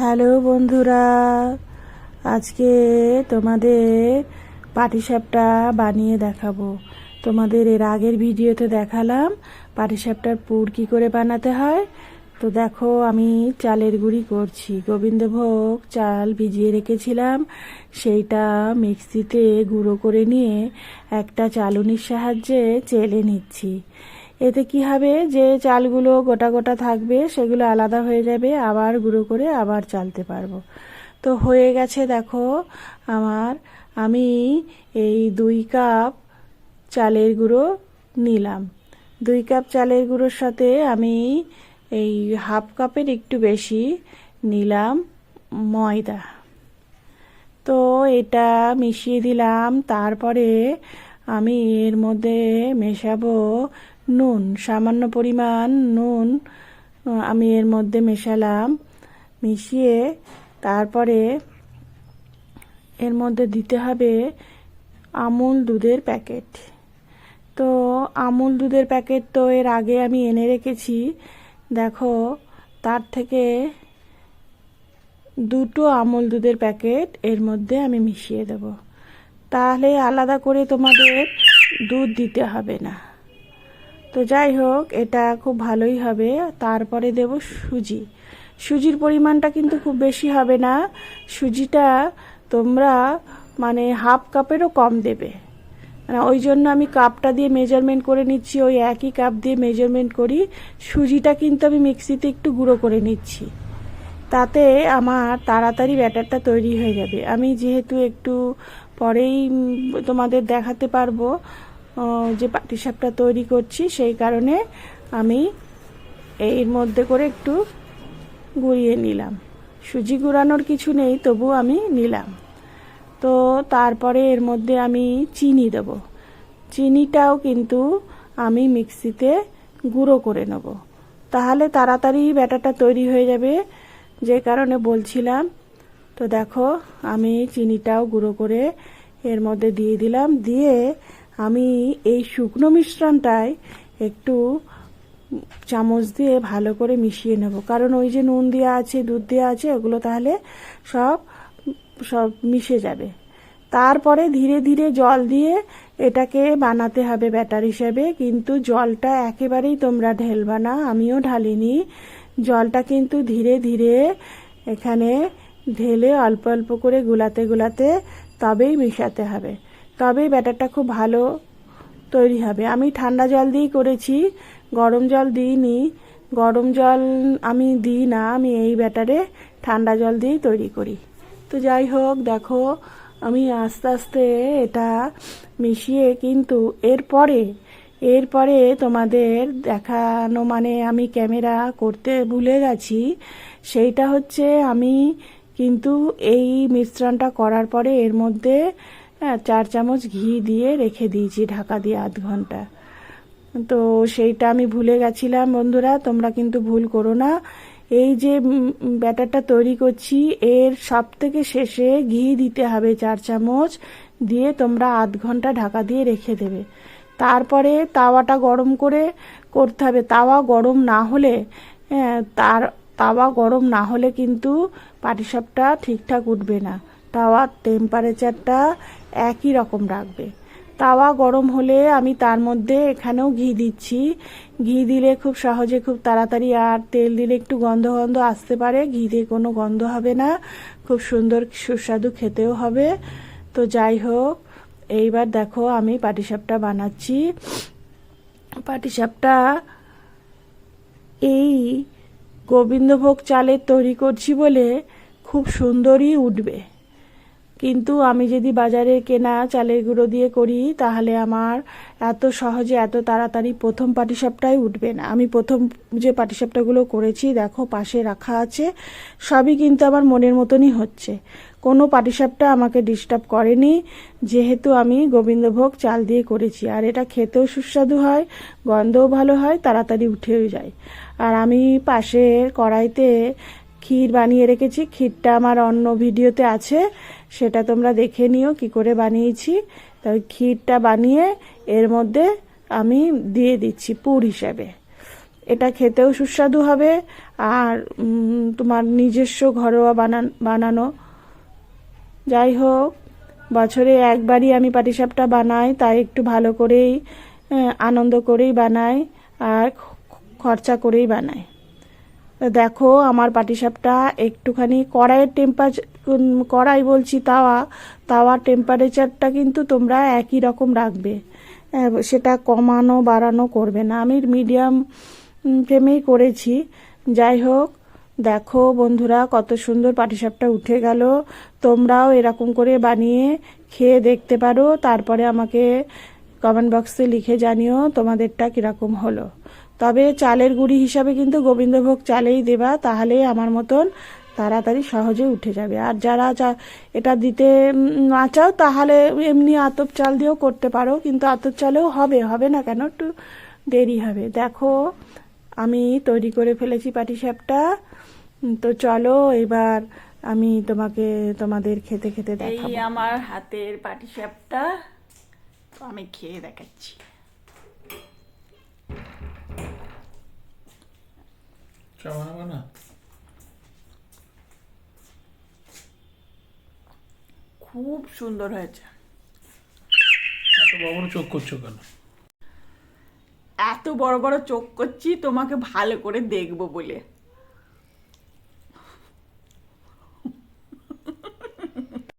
Hello বন্ধুরা, আজকে তোমাদের পাটিসাপটা বানিয়ে দেখাবো। তোমাদের এর আগের ভিডিওতে দেখালাম পাটিসাপটার পুর কী করে বানাতে হয়। তো দেখো, আমি চালের গুঁড়ি করছি। গোবিন্দভোগ চাল ভিজিয়ে রেখেছিলাম। সেইটা মিক্সিতে গুঁড়ো করে নিয়ে একটা চালুনির সাহায্যে চেলে নিচ্ছি। এতে কি হবে? যে চালগুলো গোটা গোটা থাকবে, সেগুলো আলাদা হয়ে যাবে, আবার গুঁড়ো করে আবার চালতে পারব। তো হয়ে গেছে দেখো আমার, আমি এই দুই কাপ চালের গুঁড়ো নিলাম। দুই কাপ চালের গুঁড়োর সাথে আমি এই হাফ কাপের একটু বেশি নিলাম ময়দা। তো এটা মিশিয়ে দিলাম, তারপরে আমি এর মধ্যে মেশাবো নুন, সামান্য পরিমাণ নুন আমি এর মধ্যে মেশালাম। মিশিয়ে তারপরে এর মধ্যে দিতে হবে আমুল দুধের প্যাকেট। তো আমুল দুধের প্যাকেট তো এর আগে আমি এনে রেখেছি। দেখো, তার থেকে দুটো আমুল দুধের প্যাকেট এর মধ্যে আমি মিশিয়ে দেব। তাহলে আলাদা করে তোমাদের দুধ দিতে হবে না। তো যাই হোক, এটা খুব ভালোই হবে। তারপরে দেব সুজি। সুজির পরিমাণটা কিন্তু খুব বেশি হবে না। সুজিটা তোমরা মানে হাফ কাপেরও কম দেবে। মানে ওই জন্য আমি কাপটা দিয়ে মেজারমেন্ট করে নিচ্ছি, ওই একই কাপ দিয়ে মেজারমেন্ট করি। সুজিটা কিন্তু আমি মিক্সিতে একটু গুঁড়ো করে নিচ্ছি। তাতে আমার তাড়াতাড়ি ব্যাটারটা তৈরি হয়ে যাবে। আমি যেহেতু একটু পরেই তোমাদের দেখাতে পারব যে পাটিসাপটা তৈরি করছি, সেই কারণে আমি এর মধ্যে করে একটু গুঁড়িয়ে নিলাম। সুজি গুঁড়ানোর কিছু নেই তবু আমি নিলাম। তো তারপরে এর মধ্যে আমি চিনি দেব। চিনিটাও কিন্তু আমি মিক্সিতে গুঁড়ো করে নেব। তাহলে তাড়াতাড়ি ব্যাটারটা তৈরি হয়ে যাবে, যে কারণে বলছিলাম। তো দেখো, আমি চিনিটাও গুঁড়ো করে এর মধ্যে দিয়ে দিলাম। দিয়ে আমি এই শুকনো মিশ্রণটায় একটু চামচ দিয়ে ভালো করে মিশিয়ে নেব। কারণ ওই যে নুন দেওয়া আছে, দুধ দেওয়া আছে, ওগুলো তাহলে সব সব মিশে যাবে। তারপরে ধীরে ধীরে জল দিয়ে এটাকে বানাতে হবে ব্যাটার হিসেবে। কিন্তু জলটা একেবারেই তোমরা ঢেলবা না, আমিও ঢালিনি। জলটা কিন্তু ধীরে ধীরে এখানে ঢেলে অল্প অল্প করে গুলাতে গুলাতে তবেই মিশাতে হবে। তবেই ব্যাটারটা খুব ভালো তৈরি হবে। আমি ঠান্ডা জল দিয়েই করেছি, গরম জল দিইনি। গরম জল আমি দিই না, আমি এই ব্যাটারে ঠান্ডা জল দিয়েই তৈরি করি। তো যাই হোক, দেখো, আমি আস্তে আস্তে এটা মিশিয়ে কিন্তু এরপরে এরপরে তোমাদের দেখানো মানে আমি ক্যামেরা করতে ভুলে গেছি। সেইটা হচ্ছে আমি কিন্তু এই মিশ্রণটা করার পরে এর মধ্যে হ্যাঁ চার চামচ ঘি দিয়ে রেখে দিয়েছি ঢাকা দিয়ে আধ ঘণ্টা। তো সেইটা আমি ভুলে গেছিলাম বন্ধুরা তোমরা কিন্তু ভুল করো না। এই যে ব্যাটারটা তৈরি করছি এর সব থেকে শেষে ঘি দিতে হবে চার চামচ দিয়ে তোমরা আধ ঘণ্টা ঢাকা দিয়ে রেখে দেবে। তারপরে তাওয়াটা গরম করে করতে হবে। তাওয়া গরম না হলে হ্যাঁ, তার তাওয়া গরম না হলে কিন্তু পাটিসাপটা ঠিকঠাক উঠবে না। তাওয়ার টেম্পারেচারটা একই রকম রাখবে। তাওয়া গরম হলে আমি তার মধ্যে এখানেও ঘি দিচ্ছি। ঘি দিলে খুব সহজে খুব তাড়াতাড়ি আর তেল দিলে একটু গন্ধ গন্ধ আসতে পারে। ঘি দিয়ে কোনো গন্ধ হবে না। খুব সুন্দর সুস্বাদু খেতেও হবে। তো যাই হোক, এইবার দেখো আমি পাটিসাপটা বানাচ্ছি। পাটিসাপটা এই গোবিন্দভোগ চালের তৈরি করছি বলে খুব সুন্দরই উঠবে। কিন্তু আমি যদি বাজারে কেনা চালের গুঁড়ো দিয়ে করি, তাহলে আমার এত সহজে, এত তাড়াতাড়ি প্রথম পাটিসাপটাই উঠবে না। আমি প্রথম যে পাটিসাপটাগুলো করেছি, দেখো, পাশে রাখা আছে, সবই কিন্তু আমার মনের মতনই হচ্ছে। কোনো পাটিসাপটা আমাকে ডিস্টার্ব করেনি, যেহেতু আমি গোবিন্দভোগ চাল দিয়ে করেছি। আর এটা খেতেও সুস্বাদু হয়, গন্ধও ভালো হয়, তাড়াতাড়ি উঠেও যায়। আর আমি পাশের কড়াইতে ক্ষীর বানিয়ে রেখেছি। ক্ষীরটা আমার অন্য ভিডিওতে আছে। সেটা তোমরা দেখে নিও কি করে বানিয়েছি। তাই ক্ষীরটা বানিয়ে এর মধ্যে আমি দিয়ে দিচ্ছি পুর হিসাবে। এটা খেতেও সুস্বাদু হবে। আর তোমার নিজস্ব ঘরোয়া বানান, বানানো। যাই হোক, বছরে একবারই আমি পাটিসাপটা বানাই, তাই একটু ভালো করেই আনন্দ করেই বানাই আর খরচা করেই বানাই। দেখো, আমার পাটিসাপটা একটুখানি কড়াইয়ের টেম্পারেচার কড়াই বলছি তাওয়া, তাওয়ার টেম্পারেচারটা কিন্তু তোমরা একই রকম রাখবে। সেটা কমানো, বাড়ানো করবে না। আমি মিডিয়াম ফ্লেমেই করেছি। যাই হোক, দেখো বন্ধুরা, কত সুন্দর পাটিসাপটা উঠে গেল। তোমরাও এরকম করে বানিয়ে খেয়ে দেখতে পারো। তারপরে আমাকে কমেন্ট বক্সে লিখে জানিও তোমাদেরটা কীরকম হলো। তবে চালের গুঁড়ি হিসাবে কিন্তু গোবিন্দভোগ চালেই দেবা তাহলে আমার মতন তাড়াতাড়ি সহজে উঠে যাবে। আর যারা চা এটা দিতে না চাও তাহলে এমনি আতপ চাল দিয়েও করতে পারো কিন্তু আতপ চালেও হবে হবে না কেন? একটু দেরি হবে। দেখো আমি তৈরি করে ফেলেছি পাটিসাপটা। তো চলো এবার আমি তোমাকে তোমাদের খেতে খেতে দেখাবো। এই আমার হাতের পাটিসাপটা আমি খেয়ে দেখাচ্ছি। চা বানাবো না খুব সুন্দর হয়েছে। এত বড় বড় চোখ করছ কেন? এত বড় বড় চোখ করছি তোমাকে ভালো করে দেখব বলে।